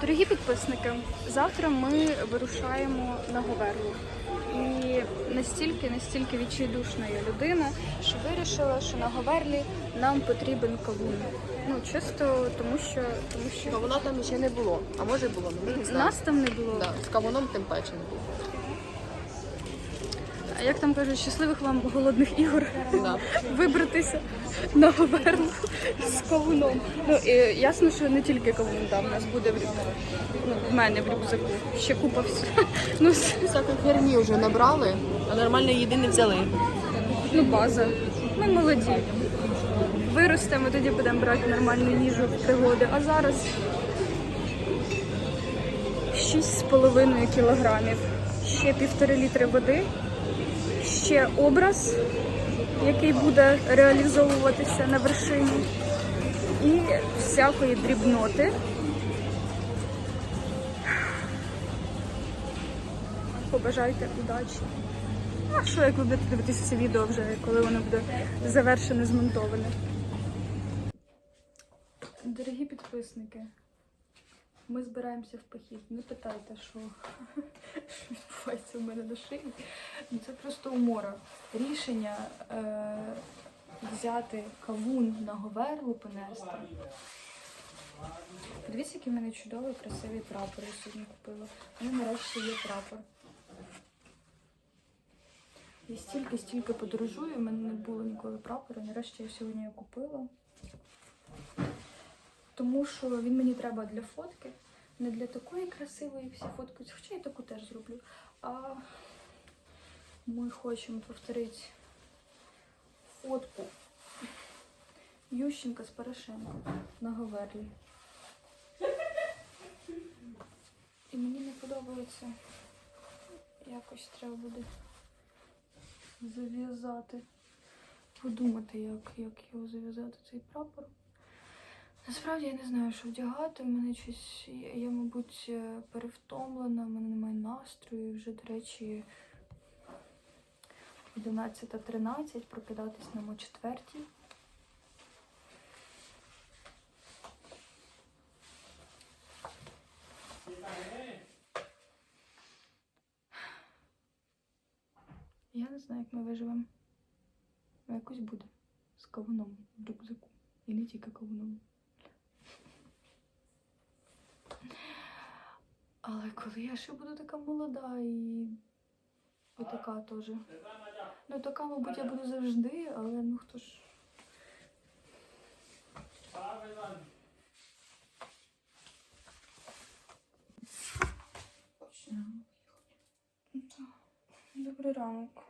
Дорогі підписники, завтра ми вирушаємо на Говерлу. І настільки, настільки відчайдушна я людина, що вирішила, що на Говерлі нам потрібен кавун. Ну, чисто тому що тому що Кавуна там ще не було. А може було, ну, ми не знаємо. нас там не було. Да, з кавуном тим паче не було. А як там кажуть, щасливих вам голодних ігор Да. вибратися на Говерлу з кавуном. Ну і ясно, що не тільки кавун там у нас буде в ну, в мене в рюкзаку. Ще купа всього. Ну, Всякої херні вже набрали, а нормальної їди не взяли. ну, база. Ми молоді. Виростемо, тоді будемо брати нормальну їжу пригоди. А зараз 6,5 кілограмів. Ще півтори літри води, ще образ, який буде реалізовуватися на вершині, і всякої дрібноти. Побажайте удачі. Ну, а що, як ви будете дивитися це відео вже, коли воно буде завершене, змонтоване? Дорогі підписники, ми збираємося в похід. Не питайте, що, відбувається у мене на шиї. Ну, Це просто умора. Рішення е, взяти кавун на говерлу понести. Подивіться, який в мене чудовий, красивий прапор я сьогодні купила. У мене нарешті є прапор. Я стільки-стільки подорожую, в мене не було ніколи прапора. Нарешті я сьогодні його купила. Тому що він мені треба для фотки. Не для такої красивої всі фоткаються, хоча я таку теж зроблю. А ми хочемо повторити фотку Ющенка з Порошенко на Говерлі. І мені не подобається. Якось треба буде зав'язати. Подумати, як, як його зав'язати, цей прапор. Насправді я не знаю, що вдягати. У мене щось, я, мабуть, е, перевтомлена, в мене немає настрою. Вже, до речі, 11.13, прокидатись нам о 4. Я не знаю, як ми виживемо. Якось буде. З кавуном в рюкзаку. Не тільки кавуном. Але коли я ще буду така молода і, і така теж. Ну, така, мабуть, я буду завжди, але ну хто ж. Добрий ранок.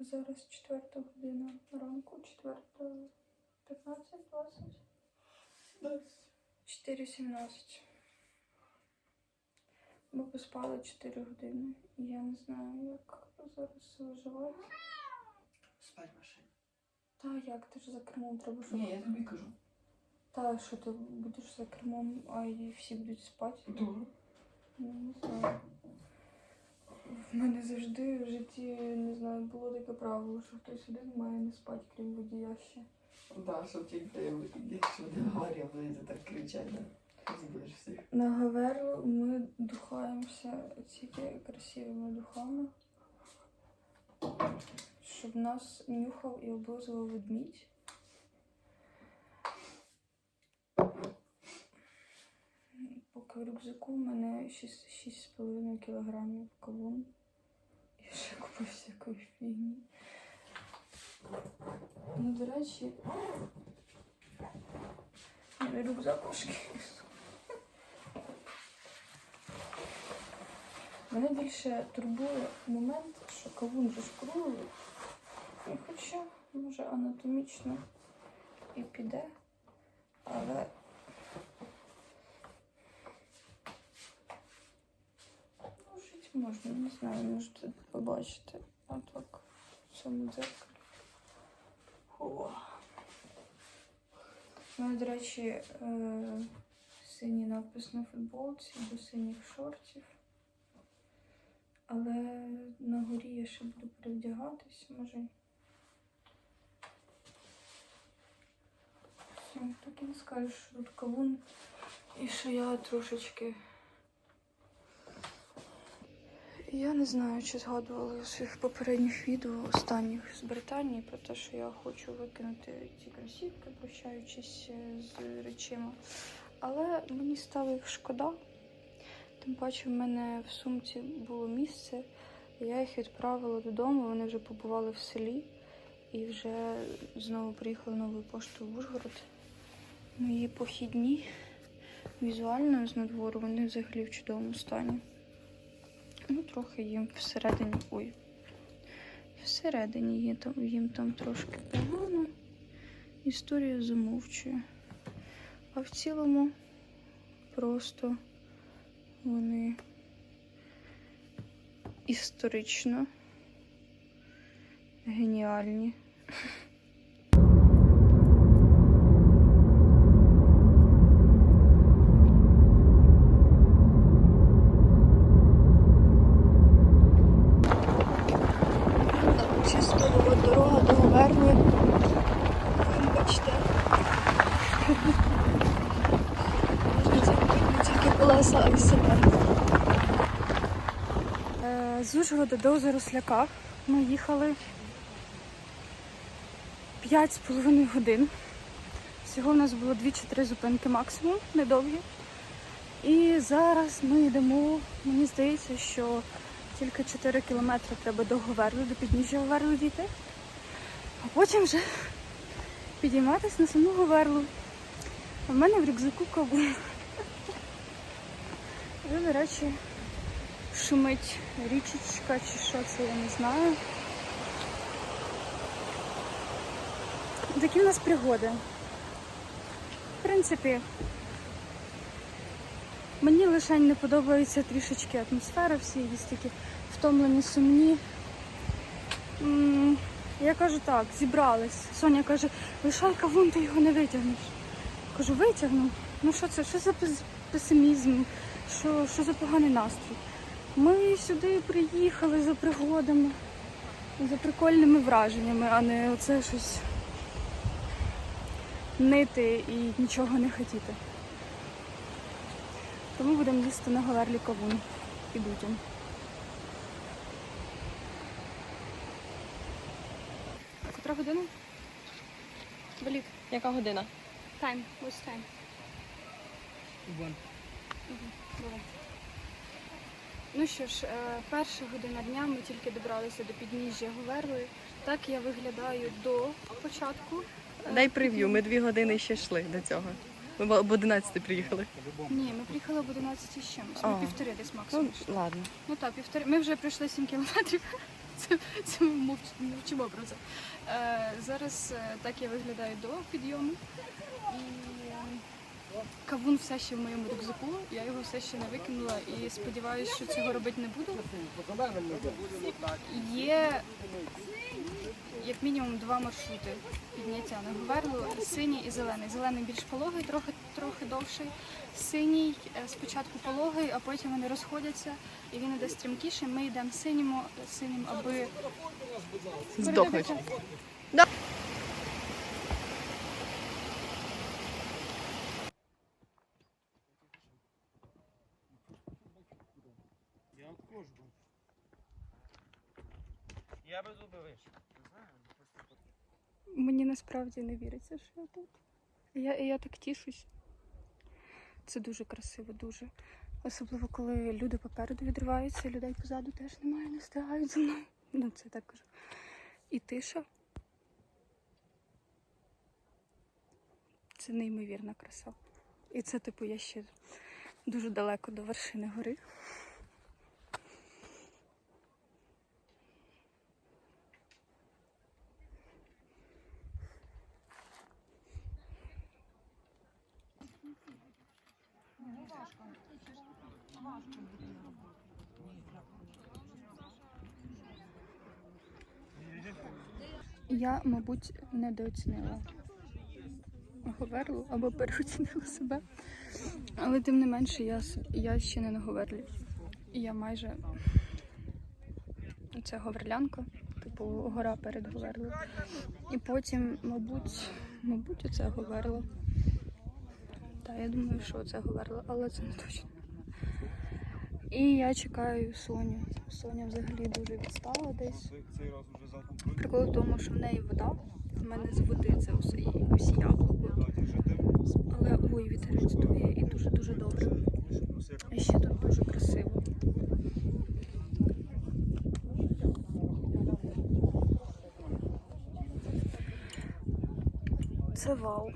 Зараз четверта година ранку, четверта 15, 20. 4.17. Ми поспали 4 години. І Я не знаю, як зараз виживати. Спать в машині. Та як ти ж за кермом треба щоб... Ні, я тобі кажу. Та що ти будеш за кермом, а і всі будуть спати? Добре. Ну, не знаю. В мене завжди в житті, не знаю, було таке правило, що хтось один має не спати, крім водія ще. Да, щоб тільки якщо не говорив, вони так кричать. На Гаверлу ми духаємося тільки красивими духами, щоб нас нюхав і облизував ведмідь. Поки в рюкзаку в мене 6,5 кілограмів кавун. І ще купив всякої фігні. Ну, до речі, рюкзак важкий. Мене більше турбує момент, що кавун же. І хоча, може, анатомічно і піде, але ну, жити можна, не знаю, можете побачити. А так в цьому дзеркалі. О. У мене, до речі, е, синій надпис на футболці до синіх шортів. Але на горі я ще буду перевдягатись, може. Так і не скажеш, що тут кавун І що я трошечки. Я не знаю, чи згадувала в своїх попередніх відео останніх з Британії про те, що я хочу викинути ці кросівки, прощаючись е, з речима. Але мені стало їх шкода. Тим паче в мене в сумці було місце. Я їх відправила додому, вони вже побували в селі і вже знову приїхали новою поштою в Ужгород. Мої похідні візуально з надвору вони взагалі в чудовому стані. Ну, трохи їм всередині. Ой. Всередині їм там, їм там трошки погано. Історія замовчує. А в цілому просто вони історично геніальні. Чисто дорога до Говерли. Бачите. Не тільки колеса, а й себе. Е, З Ужгорода до Заросляка ми їхали 5,5 годин. Всього в нас було 2-3 зупинки максимум, недовгі. І зараз ми йдемо, мені здається, що тільки 4 кілометри треба до Говерли, до підніжжя Говерли дійти. А потім вже підійматися на саму Говерлу. А в мене в рюкзаку кавун. Вже, до речі, шумить річечка чи що це, я не знаю. Такі в нас пригоди. В принципі, мені лише не подобається трішечки атмосфера, всі якісь такі втомлені, сумні. Я кажу так, зібрались. Соня каже, лишай кавун, ти його не витягнеш. Кажу, витягну. Ну що це? Що за песимізм? Що, що за поганий настрій? Ми сюди приїхали за пригодами, за прикольними враженнями, а не оце щось нити і нічого не хотіти. Тому будемо їсти на говерлі кавун і дутям. Котра година? Велик. Яка година? Time. What's time? Добре. Ну що ж, е, перша година дня ми тільки добралися до підніжжя Говерли. Так я виглядаю до початку. е, Дай прев'ю, ми дві години ще йшли до цього. Ми об 11 приїхали. Ні, ми приїхали об 11 з чимось. Ми А. півтори десь Ну, максимум. ладно. Ну так, півтори. Ми вже пройшли 7 кілометрів. Це, це ми мовч- мовчимо про це. Е, зараз е, так я виглядаю до підйому. І кавун все ще в моєму рюкзаку. Я його все ще не викинула і сподіваюся, що цього робити не буду. Є як мінімум два маршрути підняття на Говерлу синій і зелений. Зелений більш пологий, трохи трохи довший. Синій е, спочатку пологий, а потім вони розходяться і він іде стрімкіший. Ми йдемо синім, синім, аби Здохнуть. Насправді не віриться, що я тут. Я, я так тішусь. Це дуже красиво, дуже. Особливо, коли люди попереду відриваються, людей позаду теж немає, не встигають за мною. Ну, це так кажу. І тиша. Це неймовірна краса. І це, типу, я ще дуже далеко до вершини гори. Я, мабуть, недооцінила Говерлу або переоцінила себе. Але тим не менше, я, я ще не на Говерлі. Я майже це Говерлянка, типу гора перед Говерлою. І потім, мабуть, мабуть, це Говерла. Так, я думаю, що це говорила, але це не точно. І я чекаю Соню. Соня взагалі дуже відстала десь. Цей, раз уже за контроль. Прикол в тому, що в неї вода. В мене з води це усе усі яблуко. Але ой, вітерець дує і дуже-дуже добре. І ще тут дуже красиво. Це вау.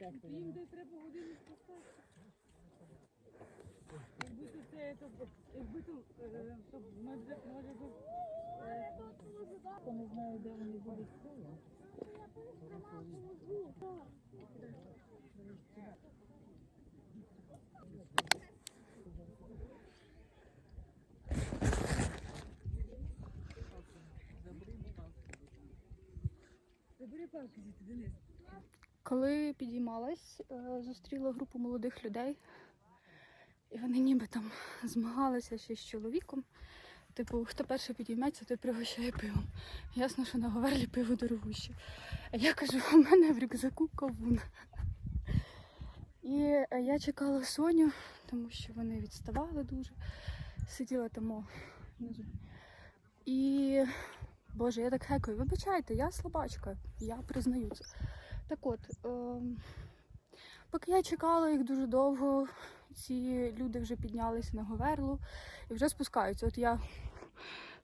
5 Їм десь треба годину спускатися. Якби ти це, то, якби то, е, то може, може би... е, Я не знаю, де вони зараз стоять. сама поможу. Забери палки звідти, Денис. Коли підіймалась, е, зустріла групу молодих людей, і вони ніби там змагалися ще з чоловіком. Типу, хто перший підійметься, той пригощає пивом. Ясно, що на Говерлі пиво дорогуще. А я кажу, у мене в рюкзаку кавун. І е, я чекала Соню, тому що вони відставали дуже. Сиділа там внизу. І Боже, я так хекаю, вибачайте, я слабачка, я признаю це. Так от, ем, поки я чекала їх дуже довго, ці люди вже піднялися на Говерлу і вже спускаються. От я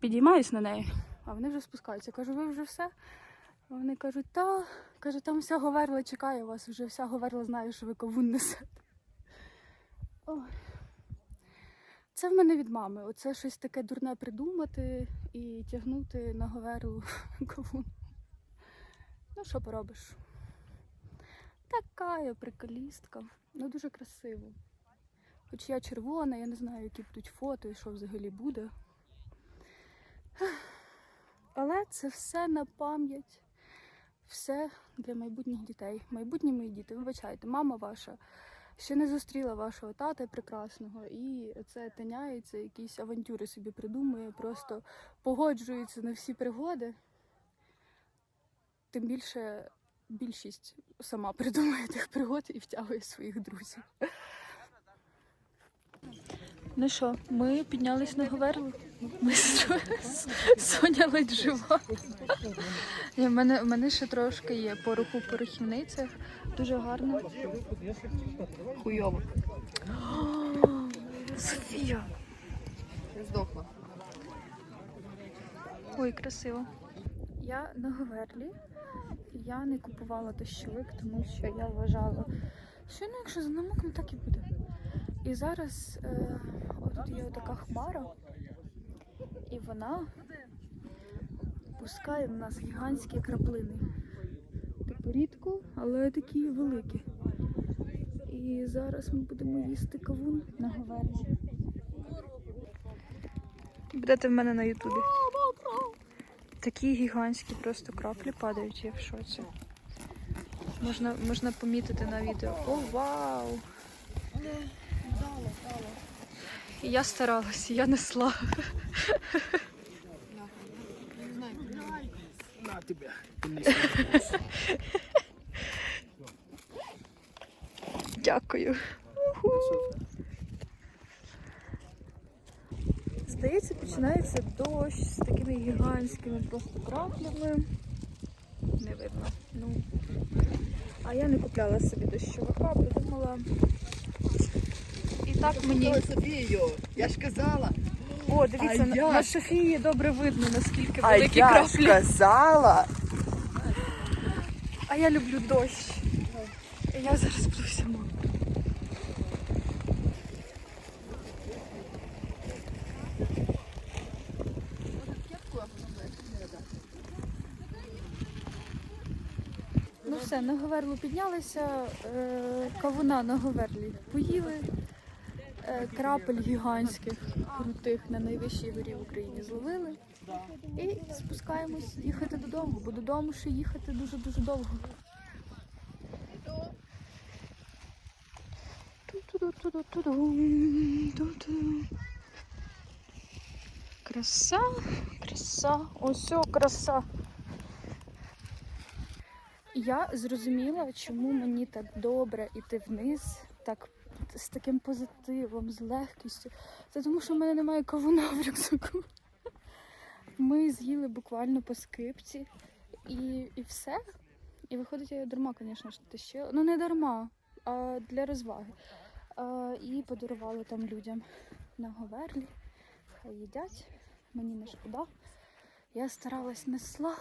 підіймаюсь на неї, а вони вже спускаються. Кажу, ви вже все? Вони кажуть, та, каже, там вся Говерла чекає вас, вже вся Говерла знає, що ви кавун несете. Це в мене від мами. Оце щось таке дурне придумати і тягнути на Говерлу кавун. Ну, що поробиш? Така приколістка. Ну дуже красиво. Хоч я червона, я не знаю, які будуть фото і що взагалі буде. Але це все на пам'ять, все для майбутніх дітей. Майбутні мої діти, вибачайте, мама ваша ще не зустріла вашого тата прекрасного, і це тиняється, якісь авантюри собі придумує, просто погоджується на всі пригоди. Тим більше більшість сама придумує тих пригод і втягує своїх друзів. Ну що, ми піднялись на Говерлу. Ми з- Соня ледь жива. В мене, мене ще трошки є пороху в порохівницях. Дуже гарно. Хуйово. Софія! Здохла. Ой, красиво. Я на Говерлі. Я не купувала дощовик, тому що я вважала, що ну, якщо намокне, так і буде. І зараз е, отут є така хмара, і вона пускає в нас гігантські краплини. Типу рідко, але такі великі. І зараз ми будемо їсти кавун на Говерлі. Будете в мене на Ютубі. Такі гігантські просто краплі падають, я в шоці. Можна, можна помітити на відео. О, вау! Я старалась, я несла. На тебе. Дякую. Уху. Здається, починається дощ такими гігантськими просто краплями. Не видно. Ну. А я не купляла собі дощовика, придумала. І так мені. Софію, я ж казала. О, дивіться, на, я- на Софії добре видно, наскільки А великі я ж казала. А я люблю дощ. Я зараз буду мокра. Ну на Говерлу піднялися, е, кавуна на Говерлі поїли, е, крапель гігантських, крутих на найвищій горі в Україні зловили. І спускаємось їхати додому, бо додому ще їхати дуже-дуже довго. Краса, краса, ось краса. Я зрозуміла, чому мені так добре іти вниз, так з таким позитивом, з легкістю. Це тому, що в мене немає кавуна в рюкзаку. Ми з'їли буквально по скипці і, і все. І виходить, я дарма, звісно ж, ще. Ну не дарма, а для розваги. А, і подарували там людям на Говерлі. Хай їдять, мені не шкода. Я старалась несла,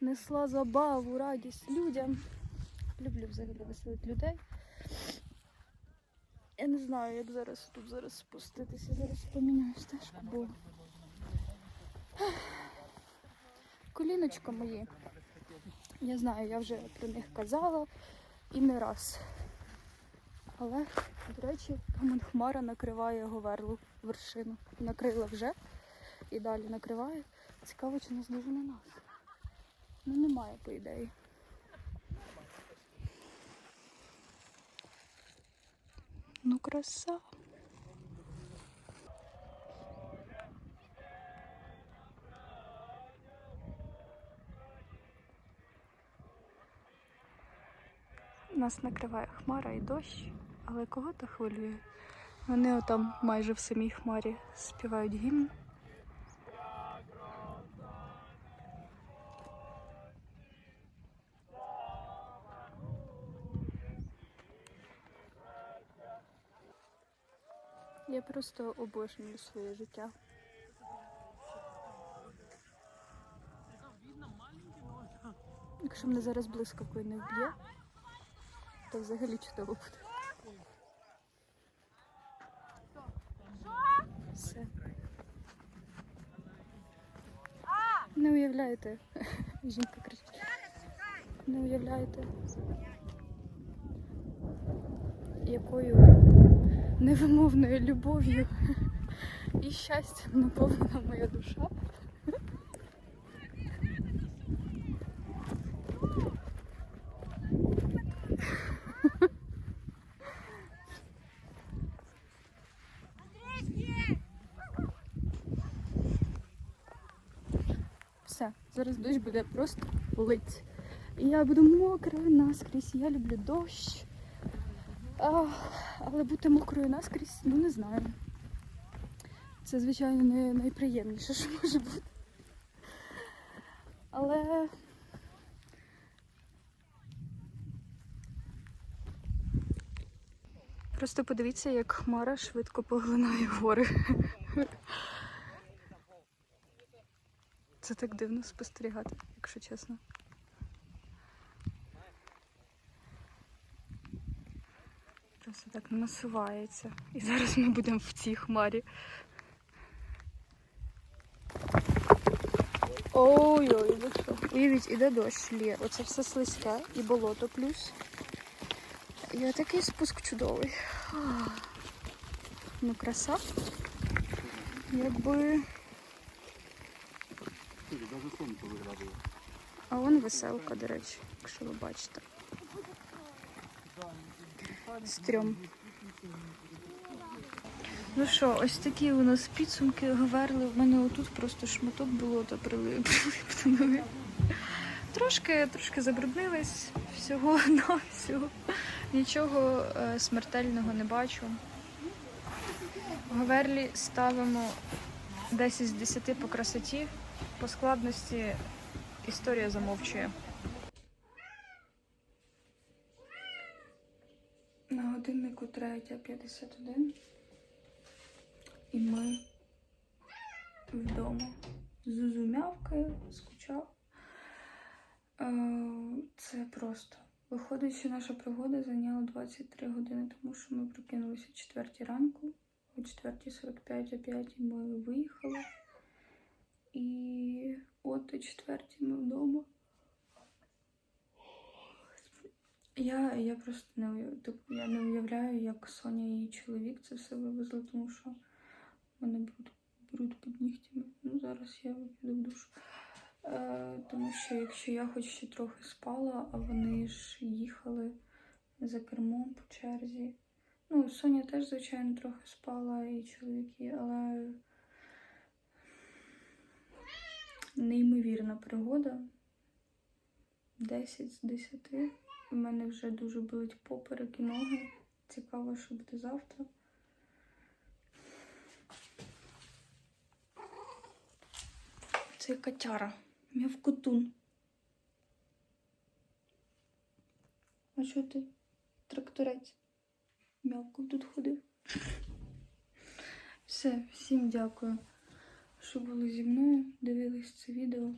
несла забаву, радість людям. Люблю взагалі веселити людей. Я не знаю, як зараз тут зараз спуститися. Зараз поміняю стежку, бо коліночка мої. Я знаю, я вже про них казала і не раз. Але, до речі, там хмара накриває Говерлу вершину. Накрила вже і далі накриває. Цікаво, чи не на нас. Ну немає, по ідеї. Ну, краса. Нас накриває хмара і дощ, але кого то хвилює? Вони отам майже в самій хмарі співають гімн. Я просто обожнюю своє життя. Якщо мене зараз блискавкою не вб'є, то взагалі чудово буде. Все. Не уявляєте, жінка кричить. Не уявляєте, якою невимовною любов'ю і щастям наповнена моя душа. Все, зараз дощ буде просто лить. Я буду мокра наскрізь. Я люблю дощ. Але бути мокрою наскрізь, ну не знаю. Це, звичайно, не найприємніше, що може бути. Але. Просто подивіться, як хмара швидко поглинає гори. Це так дивно спостерігати, якщо чесно. Просто так насувається. І зараз ми будемо в цій хмарі. Ой-ой, ви що? Уявіть, іде дощ лє. Оце все слизьке і болото плюс. І отакий спуск чудовий. Ну, краса. Якби. А вон веселка, до речі, якщо ви бачите. Стрьом. Ну що, ось такі у нас підсумки говорили. В мене отут просто шматок болота прилип прилип. Трошки, трошки забруднились всього на всього. Нічого е, смертельного не бачу. Говерлі ставимо 10 з 10 по красоті, по складності історія замовчує. 53.51. І ми вдома. з зум'явкою скучав. Е, це просто. Виходить, що наша пригода зайняла 23 години, тому що ми прокинулися о 4 ранку, о 4.45 о ми виїхали. І от о 4 ми вдома. Я, я просто не уяв... я не уявляю, як Соня і її чоловік це все вивезли, тому що в мене бруд, під нігтями. Ну, зараз я піду в душ. Е, тому що якщо я хоч ще трохи спала, а вони ж їхали за кермом по черзі. Ну, Соня теж, звичайно, трохи спала і чоловіки, але неймовірна пригода. 10 з 10. У мене вже дуже болить поперек і ноги. Цікаво, що буде завтра. Це котяра. Мявкотун. А що ти? Тракторець. Мявку тут ходив. Все, всім дякую, що були зі мною, дивились це відео.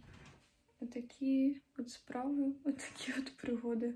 Отакі от справи, отакі от пригоди.